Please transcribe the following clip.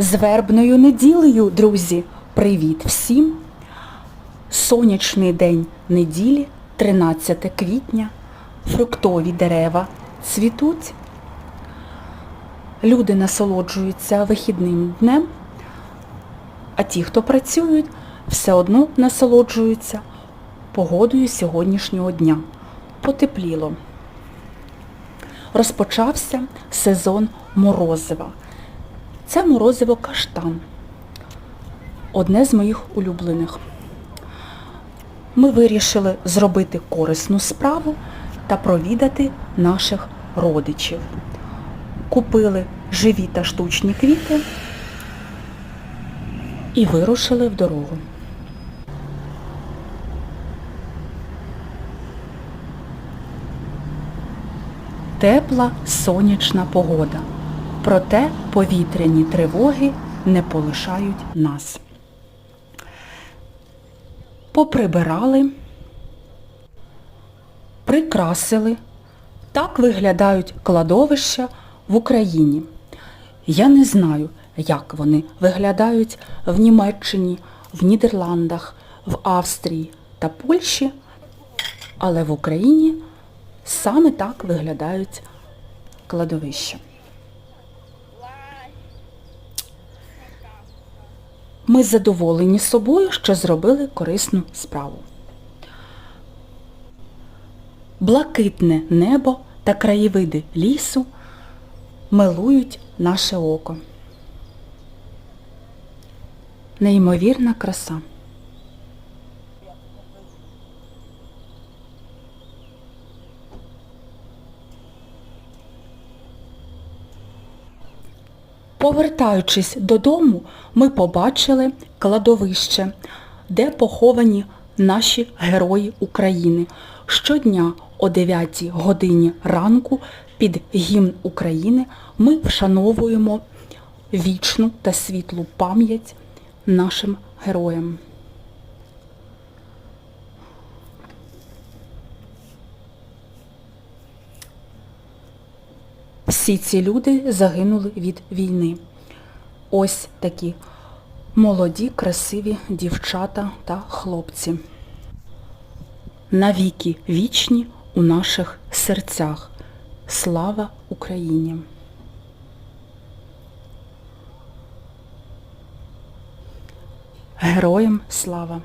З вербною неділею, друзі, привіт всім! Сонячний день неділі, 13 квітня, фруктові дерева цвітуть. Люди насолоджуються вихідним днем, а ті, хто працюють, все одно насолоджуються погодою сьогоднішнього дня. Потепліло. Розпочався сезон морозива. Це морозиво каштан. Одне з моїх улюблених. Ми вирішили зробити корисну справу та провідати наших родичів. Купили живі та штучні квіти і вирушили в дорогу. Тепла сонячна погода. Проте повітряні тривоги не полишають нас. Поприбирали, прикрасили. Так виглядають кладовища в Україні. Я не знаю, як вони виглядають в Німеччині, в Нідерландах, в Австрії та Польщі, але в Україні саме так виглядають кладовища. Ми задоволені собою, що зробили корисну справу. Блакитне небо та краєвиди лісу милують наше око. Неймовірна краса. Повертаючись додому, ми побачили кладовище, де поховані наші герої України. Щодня о 9 годині ранку під гімн України ми вшановуємо вічну та світлу пам'ять нашим героям. Всі ці люди загинули від війни. Ось такі молоді, красиві дівчата та хлопці. Навіки вічні у наших серцях. Слава Україні! Героям слава!